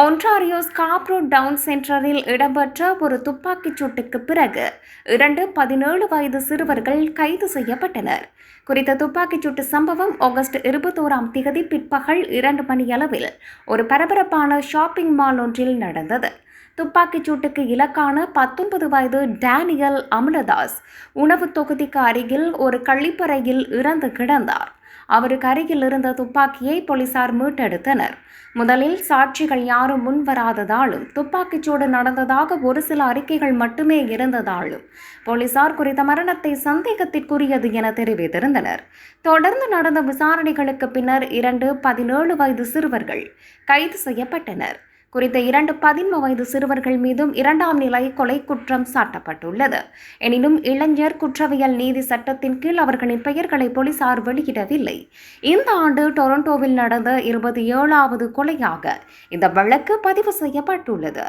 Ontario Scarborough down சென்டரில் இடம்பெற்ற ஒரு துப்பாக்கிச் சூட்டுக்கு பிறகு இரண்டு பதினேழு வயது சிறுவர்கள் கைது செய்யப்பட்டனர். குறித்த துப்பாக்கிச் சூட்டு சம்பவம் ஆகஸ்ட் இருபத்தோராம் திகதி பிற்பகல் இரண்டு மணியளவில் ஒரு பரபரப்பான ஷாப்பிங் மால் ஒன்றில் நடந்தது. துப்பாக்கிச் சூட்டுக்கு இலக்கான பத்தொன்பது வயது டேனியல் அமலதாஸ் உணவு தொகுதிக்கு அருகில் ஒரு கழிப்பறையில் இறந்து கிடந்தார். அவருக்கு அருகில் இருந்த துப்பாக்கியை போலீசார் மீட்டெடுத்தனர். முதலில் சாட்சிகள் யாரும் முன்வராததாலும் துப்பாக்கிச்சூடு நடந்ததாக ஒரு சில அறிக்கைகள் மட்டுமே இருந்ததாலும் போலீசார் குறித்த மரணத்தை சந்தேகத்திற்குரியது என தெரிவித்திருந்தனர். தொடர்ந்து நடந்த விசாரணைகளுக்கு பின்னர் இரண்டு பதினேழு வயது சிறுவர்கள் கைது செய்யப்பட்டனர். குறித்த இரண்டு பதின்ம வயது சிறுவர்கள் மீதும் இரண்டாம் நிலை கொலை குற்றம் சாட்டப்பட்டுள்ளது. எனினும் இளைஞர் குற்றவியல் நீதி சட்டத்தின் கீழ் அவர்களின் பெயர்களை போலீசார் வெளியிடவில்லை. இந்த ஆண்டு டொரண்டோவில் நடந்த இருபத்தி ஏழாவது கொலையாக இந்த வழக்கு பதிவு செய்யப்பட்டுள்ளது.